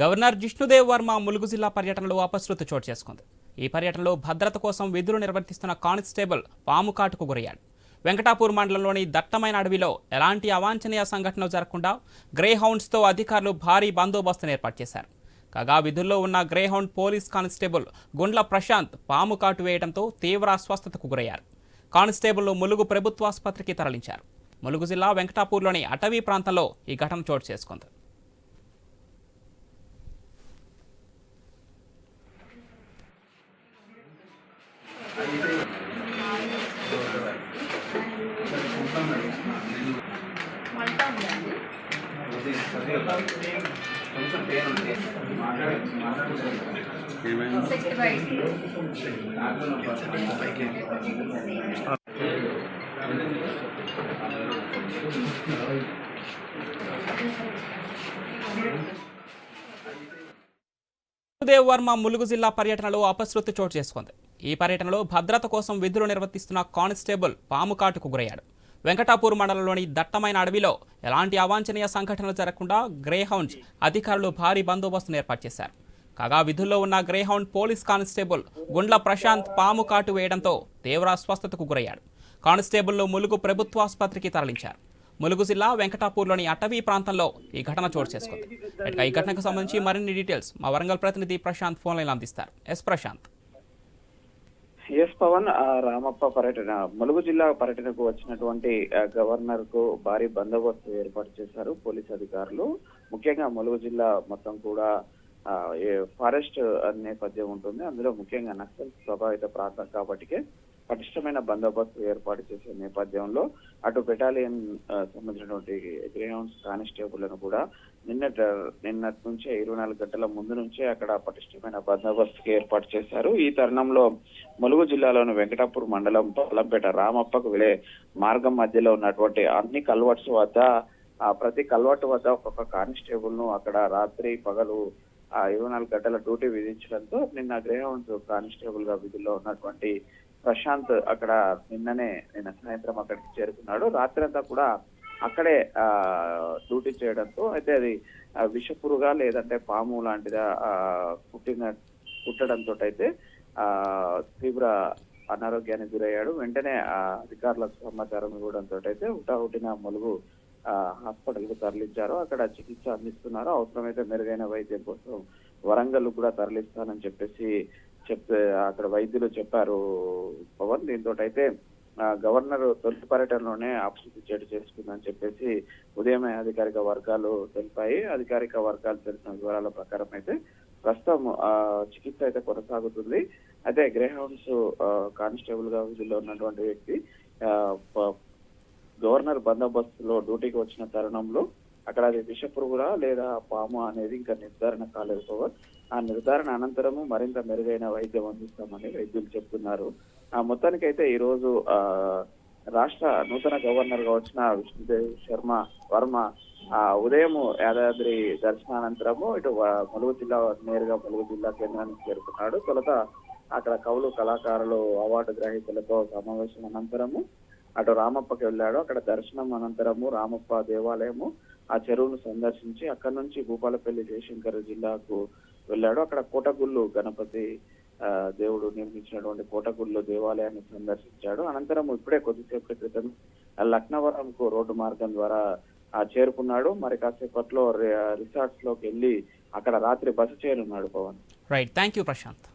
Governor Jishnu Dev Varma Mulugu జిల్లా పర్యటనలో అపశృతి చోటు చేసుకుంది. ఈ పర్యటనలో భద్రత కోసం విధులు నిర్వర్తిస్తున్న కానిస్టేబుల్ పాము కాటుకు గురయ్యాడు. వెంకటాపూర్ మండలంలోని దట్టమైన అడవిలో ఎలాంటి అవాంఛనీయ సంఘటనలు జరగకుండా గ్రే హౌండ్స్తో అధికారులు భారీ బందోబస్తును ఏర్పాటు చేశారు. కాగా విధుల్లో ఉన్న greyhound police constable Gundla Prashanth పాము కాటు వేయడంతో తీవ్ర అస్వస్థతకు గురయ్యారు. కానిస్టేబుల్ను ములుగు ప్రభుత్వాసుపత్రికి తరలించారు. ములుగు జిల్లా వెంకటాపూర్లోని అటవీ ప్రాంతంలో ఈ ఘటన చోటు చేసుకుంది. సిక్స్టీ దేవ్ వర్మ ములుగు జిల్లా పర్యటనలో అపశృతి చోటు చేసుకుంది. ఈ పర్యటనలో భద్రత కోసం విధులు నిర్వర్తిస్తున్న కానిస్టేబుల్ పాము కాటుకు గురయ్యాడు. వెంకటాపూర్ మండలంలోని దట్టమైన అడవిలో ఎలాంటి అవాంఛనీయ సంఘటనలు జరగకుండా గ్రేహౌండ్స్ అధికారులు భారీ బందోబస్తును ఏర్పాటు చేశారు. కాగా విధుల్లో ఉన్న greyhound police constable Gundla Prashanth పాము కాటు వేయడంతో తీవ్ర అస్వస్థతకు గురయ్యాడు. కానిస్టేబుల్ను ములుగు ప్రభుత్వాసుపత్రికి తరలించారు. ములుగు జిల్లా వెంకటాపూర్లోని అటవీ ప్రాంతంలో ఈ ఘటన చోటు చేసుకుంది. ఈ ఘటనకు సంబంధించి మరిన్ని డీటెయిల్స్ మా వరంగల్ ప్రతినిధి ప్రశాంత్ ఫోన్లైన్ అందిస్తారు. ఎస్ ప్రశాంత్. ఎస్ పవన్ రామప్ప పర్యటన ములుగు జిల్లా పర్యటనకు వచ్చినటువంటి గవర్నర్కు భారీ బందోబస్తు ఏర్పాటు చేశారు పోలీస్ అధికారులు. ముఖ్యంగా ములుగు జిల్లా మొత్తం కూడా ఫారెస్ట్ నేపథ్యం ఉంటుంది. అందులో ముఖ్యంగా నక్సల్ ప్రభావిత ప్రాంతం కాబట్టికే పటిష్టమైన బందోబస్తు ఏర్పాటు చేసే నేపథ్యంలో అటు బెటాలియన్ సంబంధించినటువంటి గ్రేహౌండ్స్ కానిస్టేబుల్లను కూడా నిన్న నిన్నటి నుంచే ఇరవై నాలుగు గంటల ముందు నుంచే అక్కడ పటిష్టమైన బందోబస్తుకి ఏర్పాటు చేశారు. ఈ తరుణంలో ములుగు జిల్లాలోని వెంకటాపూర్ మండలం పొలంపేట రామప్పకు వెళ్ళే మార్గం మధ్యలో ఉన్నటువంటి అన్ని కల్వర్ట్స్ వద్ద ప్రతి కల్వర్ట్ వద్ద ఒక్కొక్క కానిస్టేబుల్ను అక్కడ రాత్రి పగలు ఆ ఇరవై నాలుగు గంటల డ్యూటీ విధించడంతో నిన్న గ్రేహౌండ్స్ కానిస్టేబుల్గా విధుల్లో ఉన్నటువంటి ప్రశాంత్ అక్కడ నిన్ననే నిన్న సాయంత్రం అక్కడికి చేరుకున్నాడు. రాత్రి అంతా కూడా అక్కడే ఆ డ్యూటీ చేయడంతో అయితే అది విషపురుగా లేదంటే పాము లాంటిదా పుట్టిన పుట్టడంతో అయితే ఆ తీవ్ర అనారోగ్యానికి గురయ్యాడు. వెంటనే ఆ అధికారులకు సమాచారం ఇవ్వడంతో అయితే హుటాహుటిన ములుగు ఆ హాస్పిటల్కు తరలించారు. అక్కడ చికిత్స అందిస్తున్నారు. అవసరమైతే మెరుగైన వైద్యం కోసం వరంగల్ కూడా తరలిస్తానని చెప్పేసి చెప్తే అక్కడ వైద్యులు చెప్పారు పవన్. దీంతో అయితే గవర్నర్ తొలి పర్యటనలోనే అపశృతి చేటు చేసుకుందని చెప్పేసి ఉదయమే అధికారిక వర్గాలు తెలిపాయి. అధికారిక వర్గాలు తెలిసిన వివరాల ప్రకారం అయితే ప్రస్తుతం ఆ, చికిత్స అయితే కొనసాగుతుంది. అయితే గ్రేహౌండ్స్ కానిస్టేబుల్గా విధుల్లో ఉన్నటువంటి వ్యక్తి గవర్నర్ బందోబస్తులో డ్యూటీకి వచ్చిన తరుణంలో అక్కడ అది విషపురుగురా లేదా పాము అనేది ఇంకా నిర్ధారణ కాలేదు పవర్ ఆ నిర్ధారణ అనంతరము మరింత మెరుగైన వైద్యం అందిస్తామని వైద్యులు చెప్తున్నారు. ఆ మొత్తానికైతే ఈ రోజు ఆ రాష్ట్ర నూతన గవర్నర్గా వచ్చిన విష్ణుదేవ్ శర్మ వర్మ ఆ ఉదయం యాదాద్రి దర్శనానంతరము ఇటు ములుగు జిల్లా నేరుగా ములుగు జిల్లా కేంద్రానికి చేరుకున్నాడు. తొలుత అక్కడ కవులు కళాకారులు అవార్డు గ్రహీతలతో సమావేశం అనంతరము అటు రామప్పకి వెళ్ళాడు. అక్కడ దర్శనం అనంతరము రామప్ప దేవాలయము ఆ చెరువును సందర్శించి అక్కడ నుంచి భూపాలపల్లి జయశంకర్ జిల్లాకు వెళ్ళాడు. అక్కడ కోటగుళ్ళు గణపతి దేవుడు నిర్మించినటువంటి కోటగుళ్ళు దేవాలయాన్ని సందర్శించాడు. అనంతరం ఇప్పుడే కొద్దిసేపటి క్రితం లక్నవరంకు రోడ్డు మార్గం ద్వారా ఆ, చేరుకున్నాడు. మరి కాసేపట్లో రి- రిసార్ట్స్లోకి వెళ్ళి అక్కడ రాత్రి బస చేరున్నాడు Pavan. Right thank you Prashant